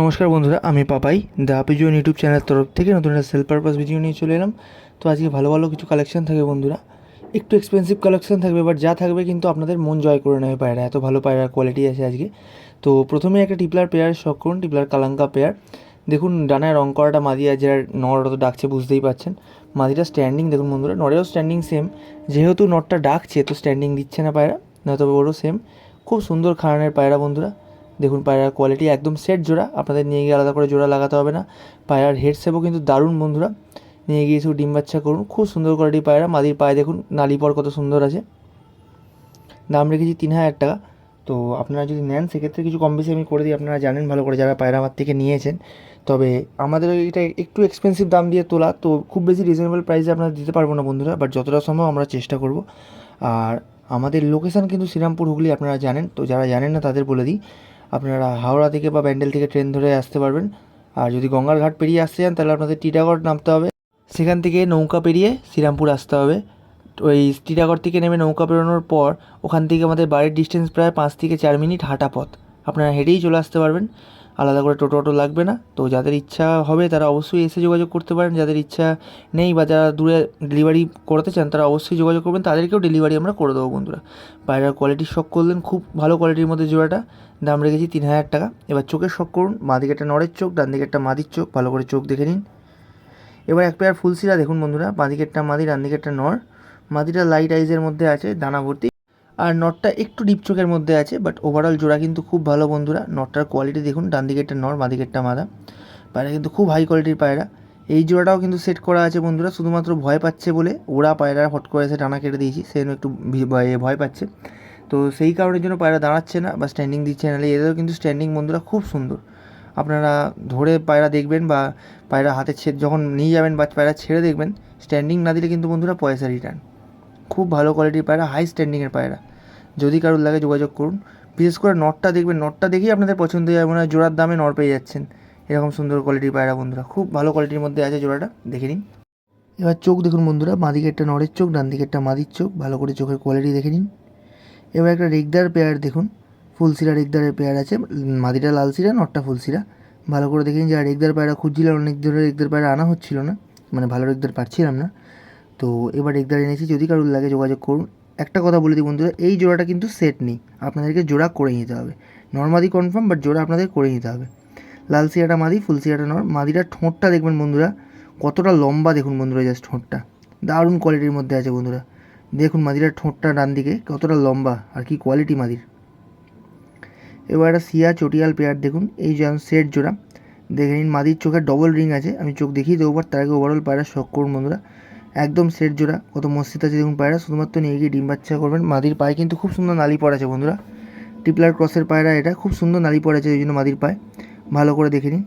নমস্কার বন্ধুরা, আমি Papai the pigeon YouTube channel তরফ থেকে নতুন একটা সেল পারপাস ভিডিও নিয়ে চলে এলাম। তো আজকে ভালো ভালো কিছু কালেকশন থাকবে বন্ধুরা। একটু এক্সপেন্সিভ কালেকশন থাকবে বাট যা থাকবে কিন্তু আপনাদের মন জয় করে নেবে পায়রা। এত ভালো পায়রার কোয়ালিটি আছে আজকে। তো প্রথমে একটা টিপলার পেয়ার শখ করুন টিপলার কালাঙ্কা পেয়ার দেখুন, ডানায় রং করাটা মাদি, আর যার নর তো ডাকছে বুঝতেই পাচ্ছেন। মাদিটা স্ট্যান্ডিং দেখুন বন্ধুরা, নরেও স্ট্যান্ডিং সেম যেহেতু নটটা ডাকছে, তো স্ট্যান্ডিং দিচ্ছে না পায়রা, নয়তো ওরও সেম খুব সুন্দর খাওয়ানোর পায়রা বন্ধুরা। দেখুন, পায়রার কোয়ালিটি একদম সেট জোড়া। আপনাদের নিয়ে গিয়ে আলাদা করে জোড়া লাগাতে হবে না। পায়রার হেড শেপও কিন্তু দারুণ বন্ধুরা। নিয়ে গিয়ে শুধু ডিম বাচ্চা করুন। খুব সুন্দর কোয়ালিটি পায়রা। মাদির পায়ে দেখুন, নালি পর কত সুন্দর আছে। দাম রেখেছি তিন হাজার টাকা। তো আপনারা যদি নেন, সেক্ষেত্রে কিছু কম বেশি আমি করে দিই। আপনারা জানেন ভালো করে যারা পায়রা আমার থেকে নিয়েছেন। তবে আমাদের এটা একটু এক্সপেন্সিভ দাম দিয়ে তোলা। তো খুব বেশি রিজনেবল প্রাইসে আপনারা দিতে পারব না বন্ধুরা। বাট যতটা সম্ভব আমরা চেষ্টা করব। আর আমাদের লোকেশান কিন্তু শ্রীরামপুর, হুগলি আপনারা জানেন। তো যারা জানেন না, তাদের বলে দিই। আপনারা হাওড়া থেকে বা ব্যান্ডেল থেকে ট্রেন ধরে আসতে পারবেন। আর যদি গঙ্গার ঘাট পেরিয়ে আসতে চান, তাহলে আপনাদের টিটাগড় নামতে হবে। সেখান থেকে নৌকা পেরিয়ে শ্রীরামপুর আসতে হবে। ওই টিটাগড় থেকে নেমে নৌকা পেরোনোর পর ওখান থেকে আমাদের বাড়ির ডিস্টেন্স প্রায় পাঁচ থেকে চার মিনিট হাঁটা পথ। আপনারা হেঁটেই চলে আসতে পারবেন। আলাদা করে টোটো অটো লাগবে না। তো যাদের ইচ্ছা হবে তারা অবশ্যই এসে যোগাযোগ করতে পারেন। যাদের ইচ্ছা নেই বা যারা দূরে ডেলিভারি করতে চান, তারা অবশ্যই যোগাযোগ করবেন। তাদেরকেও ডেলিভারি আমরা করে দেবো বন্ধুরা। পায়রার কোয়ালিটি শখ করলেন, খুব ভালো কোয়ালিটির মধ্যে জোড়াটা। দাম রেখেছি তিন হাজার টাকা। এবার চোখের শখ করুন। বাঁ দিকে একটা নরের চোখ, ডান দিকে একটা মাদির চোখ। ভালো করে চোখ দেখে নিন। এবার এক পেয়ার ফুলসিরা দেখুন বন্ধুরা। বাঁ দিকে একটা মাদি, ডান দিকে একটা নর। মাদিটা লাইট আইজের মধ্যে আছে, দানা ভর্তি। আর নটটা একটু ডিপ চোখের মধ্যে আছে বাট ওভারঅল জোড়া কিন্তু খুব ভালো বন্ধুরা। নটটার কোয়ালিটি দেখুন, ডান দিকে একটা নর, বাঁ একটা মাদা। পায়রা কিন্তু খুব হাই কোয়ালিটির পায়রা। এই জোড়াটাও কিন্তু সেট করা আছে বন্ধুরা, শুধুমাত্র ভয় পাচ্ছে বলে ওরা পায়রা হট করে এসে টানা কেটে দিয়েছি সে একটু ভয়ে- পাচ্ছে। তো সেই কারণের জন্য পায়রা দাঁড়াচ্ছে না, বা স্ট্যান্ডিং দিচ্ছে নাহলে এদেরও কিন্তু স্ট্যান্ডিং বন্ধুরা খুব সুন্দর। আপনারা ধরে পায়রা দেখবেন বা পায়রা হাতে ছেড়ে যখন নিয়ে যাবেন বা পায়রা ছেড়ে দেখবেন স্ট্যান্ডিং না দিলে কিন্তু বন্ধুরা পয়সা রিটার্ন খুব ভালো কোয়ালিটির পায়রা হাই স্ট্যান্ডিংয়ের পায়রা। যদি কারোর লাগে যোগাযোগ করুন। বিশেষ করে নটটা দেখবেন, নটটা দেখেই আপনাদের পছন্দ হয়ে যাবে, মনে হয় জোড়ার দামে নর পেয়ে যাচ্ছেন। এরকম সুন্দর কোয়ালিটির পায়রা বন্ধুরা, খুব ভালো কোয়ালিটির মধ্যে আছে জোড়াটা, দেখে নিন। এবার চোখ দেখুন বন্ধুরা বাঁদিকে একটা নরের চোখ ডান দিকে একটা মাদির চোখ, ভালো করে চোখের কোয়ালিটি দেখে নিন। এবার একটা রেগদার পেয়ার দেখুন ফুলসিরা রেগদারের পেয়ার আছে, মাদিটা লাল সিরা নটটা ফুলসিরা ভালো করে দেখে নিন, যারা রেগদার পায়রা খুঁজছিলাম অনেক ধরে রেগদার পায়রা আনা হচ্ছিল না মানে ভালো রেগদার পাচ্ছিলাম না। তো এবার রেগদার এনেছি, যদি কারোর লাগে যোগাযোগ করুন। একটা কথা বলে দিই বন্ধুরা, এই জোড়াটা কিন্তু সেট নেই। আপনাদেরকে জোড়া করে নিতে হবে। নর্মাদি কনফার্ম বাট জোড়া আপনাদের করে নিতে হবে। লাল সিয়াটা মাদি, ফুল সিয়াটা নর মাদিটার ঠোঁটটা দেখবেন বন্ধুরা, কতটা লম্বা দেখুন বন্ধুরা জাস্ট ঠোঁটটা। দারুণ কোয়ালিটির মধ্যে আছে বন্ধুরা। দেখুন মাদিটার ঠোঁটটা ডান দিকে কতটা লম্বা, আর কি কোয়ালিটি মাদির। এবার একটা সিয়া চটিয়াল পেয়ার দেখুন, এই যে সেট জোড়া। দেখে নিন, মাদির চোখে ডবল রিং আছে, আমি চোখ দেখিয়ে দেবো তার আগে ওভারঅল পায়রা শখ করুন বন্ধুরা। একদম সেট জোড়া। কত মসজিদ আছে দেখুন পায়রা। শুধুমাত্র নিয়ে গিয়ে ডিম বাচ্চা করবেন। মাদির পায়ে কিন্তু খুব সুন্দর নালি পড়ে আছে বন্ধুরা। টিপলার ক্রসের পায়রা এটা। খুব সুন্দর নালি পড়ে আছে ওই জন্য মাদির পায়ে। ভালো করে দেখে নিন।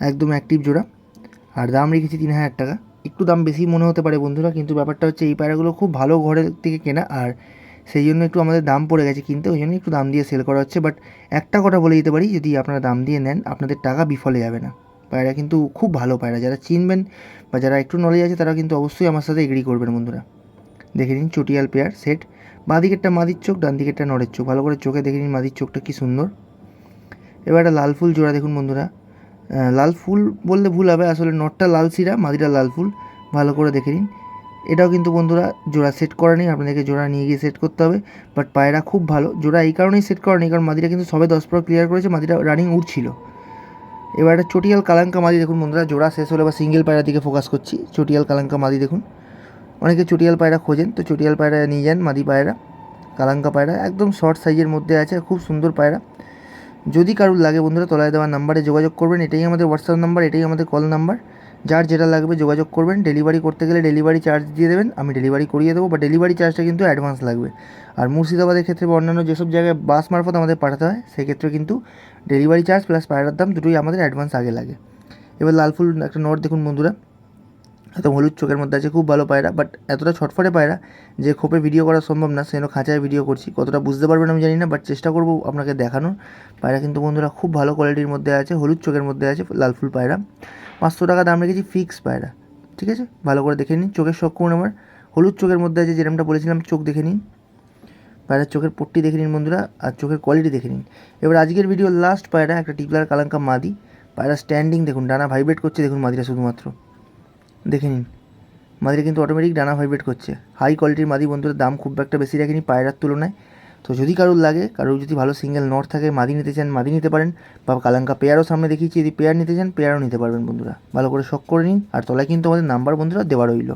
একদম অ্যাক্টিভ জোড়া। আর দাম রেখেছি তিন হাজার টাকা। একটু দাম বেশি মনে হতে পারে বন্ধুরা, কিন্তু ব্যাপারটা হচ্ছে এই পায়রাগুলো খুব ভালো ঘরের থেকে কেনা। আর সেই জন্য একটু আমাদের দাম পড়ে গেছে কিনতে। ওই জন্য একটু দাম দিয়ে সেল করা হচ্ছে। বাট একটা কথা বলে দিতে পারি, যদি আপনারা দাম দিয়ে নেন, আপনাদের টাকা বিফলে যাবে না। পায়রা কিন্তু খুব ভালো পায়রা। যারা চিনবেন বা যারা একটু নলেজ আছে তারা কিন্তু অবশ্যই আমার সাথে এগ্রি করবেন বন্ধুরা। দেখে নিন চটিয়াল পেয়ার সেট বাঁ দিকেরটা মাদির চোখ ডান দিকেরটা নরের চোখ। ভালো করে চোখে দেখে নিন মাদির চোখটা কী সুন্দর। এবার একটা লাল ফুল জোড়া দেখুন বন্ধুরা। লাল ফুল বললে ভুল হবে, আসলে নটটা লাল সিরা, মাদিটা লাল ফুল। ভালো করে দেখে নিন। এটাও কিন্তু বন্ধুরা জোড়া সেট করা নেই, আপনাদেরকে জোড়া নিয়ে গিয়ে সেট করতে হবে। বাট পায়রা খুব ভালো। জোড়া এই কারণেই সেট করা নেই, কারণ মাদিটা কিন্তু সবে দশ পর ক্লিয়ার করেছে, মাদিটা রানিং উঠছিল এবার একটা চটিয়াল কালাঙ্কা মাদি দেখুন বন্ধুরা, জোড়া শেষ হলে বা সিঙ্গেল পায়রা দিকে ফোকাস করছি। চটিয়াল কালাঙ্কা মাদি দেখুন। অনেকে চটিয়াল পায়রা খোঁজেন, তো চটিয়াল পায়রা নিয়ে যান মাদি পায়রা, কালাঙ্কা পায়রা, একদম শর্ট সাইজের মধ্যে আছে, খুব সুন্দর পায়রা। যদি কারুর লাগে বন্ধুরা, তলায় দেওয়া নাম্বারে যোগাযোগ করবেন, এটাই আমাদের হোয়াটসঅ্যাপ নাম্বার এটাই আমাদের কল নাম্বার যার যেটা লাগবে যোগাযোগ করবেন। ডেলিভারি করতে গেলে ডেলিভারি চার্জ দিয়ে দেবেন। আমি ডেলিভারি করিয়ে দেবো বা ডেলিভারি চার্জটা কিন্তু অ্যাডভান্স লাগবে। আর মুর্শিদাবাদের ক্ষেত্রে বা অন্যান্য যেসব জায়গায় বাস মারফত আমাদের পাঠাতে হয়, সেক্ষেত্রে কিন্তু ডেলিভারি চার্জ প্লাস পায়রার দাম দুটোই আমাদের অ্যাডভান্স আগে লাগে। এবার লাল ফুল একটা নোট দেখুন বন্ধুরা। একদম হলুদ চোখের মধ্যে আছে, খুব ভালো পায়রা বাট এতটা ছটফটে পায়রা যে খোপে ভিডিও করা সম্ভব না, সেজন্য খাঁচায় ভিডিও করছি। কতটা বুঝতে পারবেন আমি জানি না বাট চেষ্টা করব আপনাকে দেখানোর। পায়রা কিন্তু বন্ধুরা খুব ভালো কোয়ালিটির মধ্যে আছে, হলুদ চোখের মধ্যে আছে লাল ফুল পায়রা। পাঁচশো টাকা দাম রেখেছি ফিক্স পায়রা। ঠিক আছে? ভালো করে দেখে নিন, চোখের শখ করুন আমার? হলুদ চোখের মধ্যে আছে যেরকমটা বলেছিলাম, চোখ দেখে নিন। পায়রার চোখের পট্টি দেখে নিন বন্ধুরা, আর চোখের কোয়ালিটি দেখে নিন। এবার আজকের ভিডিও লাস্ট পায়রা, একটা টিপলার কালাঙ্কা মাদি। পায়রা স্ট্যান্ডিং দেখুন, ডানা ভাইব্রেট করছে, দেখুন মাদিরা শুধুমাত্র। দেখে নিন। মাদিরা কিন্তু অটোমেটিক ডানা ভাইব্রেট করছে। হাই কোয়ালিটির মাদি বন্ধুরা, দাম খুব একটা বেশি রাখেনি পায়রার তুলনায়। তো যদি কারোর লাগে, কারোর যদি ভালো সিঙ্গেল নট থাকে, মাদি নিতে চান, মাদি নিতে পারেন। বা কালাঙ্কা পেয়ারও সামনে দেখিয়েছি, যদি পেয়ার নিতে চান পেয়ারও নিতে পারবেন বন্ধুরা। ভালো করে শখ করে নিন। আর তলায় কিন্তু আমাদের নাম্বার বন্ধুরা দেওয়া রইল।